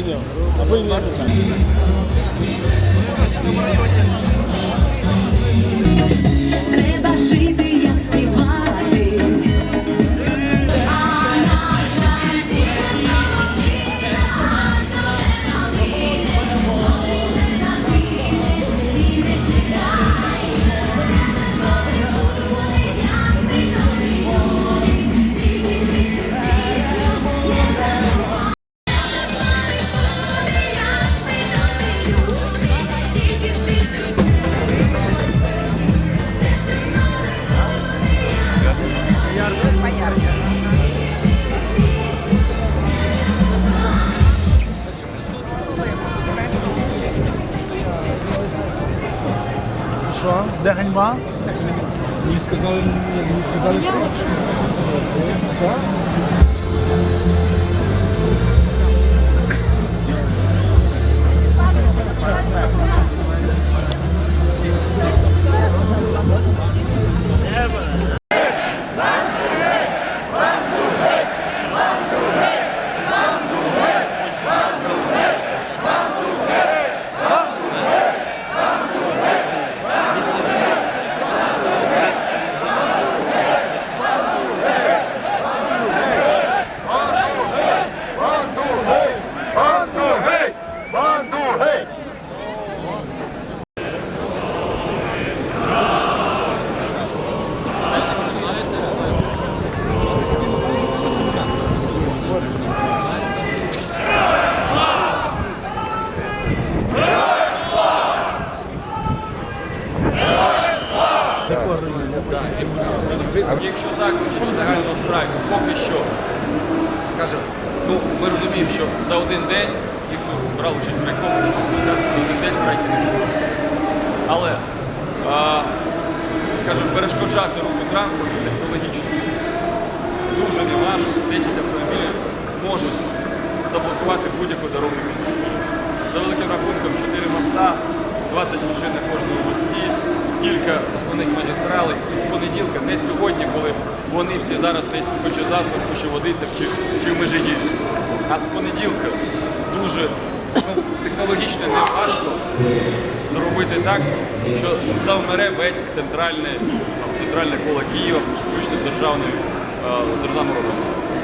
знаєте. А ви не. Треба жити, co? De hańba? Nie skazali, nie skazali. Co? Thank. Якщо щодо загального страйку, поки що, скажімо, ну ми розуміємо, що за один день ті, хто брав участь в страйкому, що за один день страйки не відбудуться. Але, скажімо, перешкоджати руху транспорту технологічно дуже неважко. 10 автомобілів можуть заблокувати будь-яку дорогу в місті. За великим рахунком 4 моста, 20 машин на кожному мості, кілька основних магістралей. І з понеділка, не сьогодні, коли вони всі зараз десь хоче заспорку, що водиться чи, чи в Межигір'ї. А з понеділка дуже ну, технологічно не важко зробити так, що завмере весь центральне, центральне коло Києва, включно з державною е, державним родом.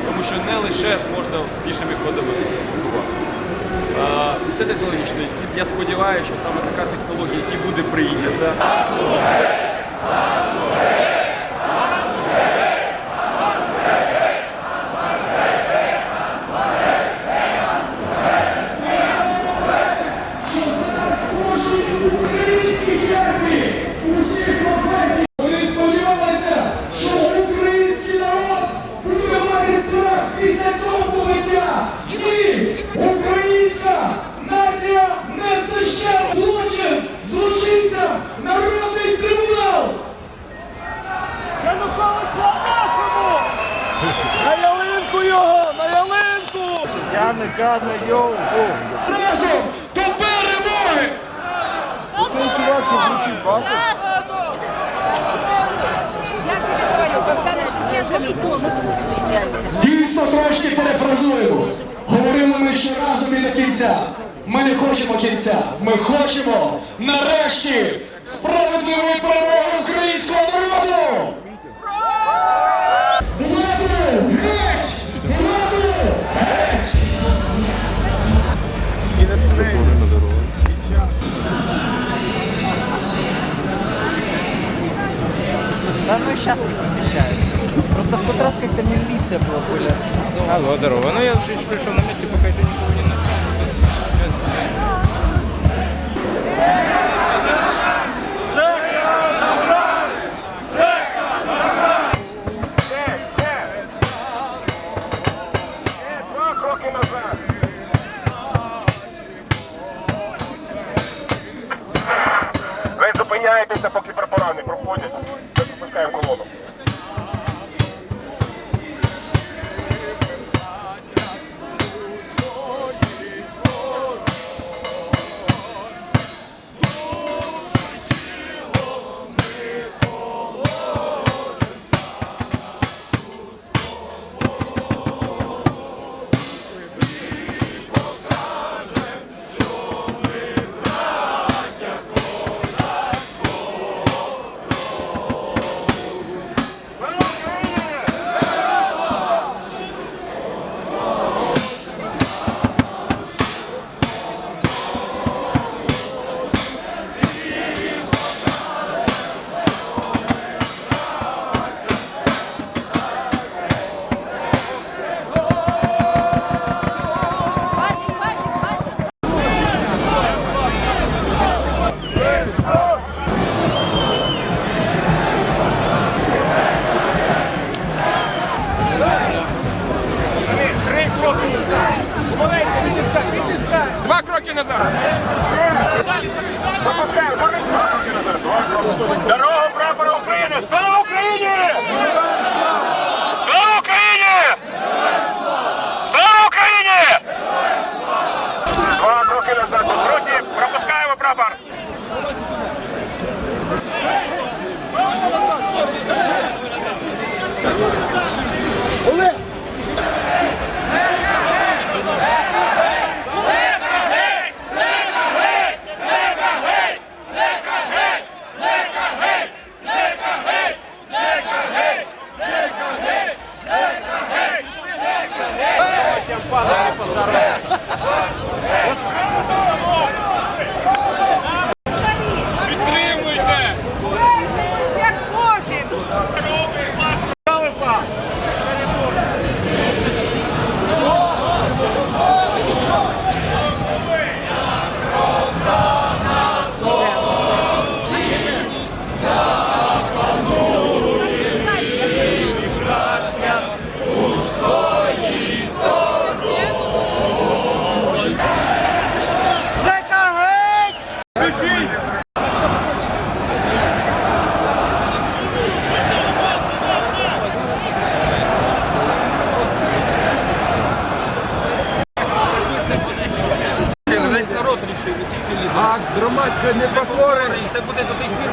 Тому що не лише можна пішими ходами купувати. Це технологічний хід. Я сподіваюся, що саме така технологія і буде прийнята. Яника на йолку! Разом до перемоги! Цей чувак, що включив, бачив? Я говорю. Дійсно трошки перефразуємо. Говорили ми ще разом і до кінця. Ми не хочемо кінця. Ми хочемо нарешті справедливої перемоги українського народу! Алло, здорово. Ну я чуть пришел на месте, пока еще никого не. Ви зупиняєтеся, поки прапора не проходять. Запускаємо колону. Назад! Дорогу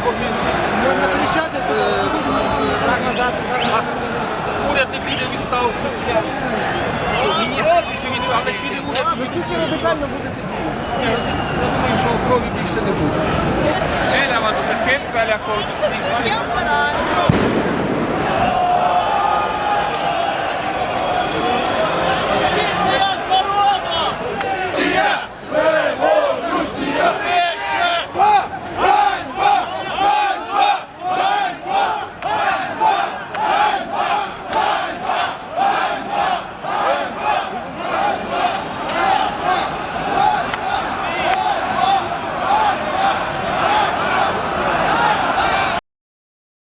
поки Можна кричати, уряд не піде у відставку. Міністр чи але піде уряд. Наскільки радикально будете діяти? Я думаю, що крові більше не буде. Meillä on se niin paljon.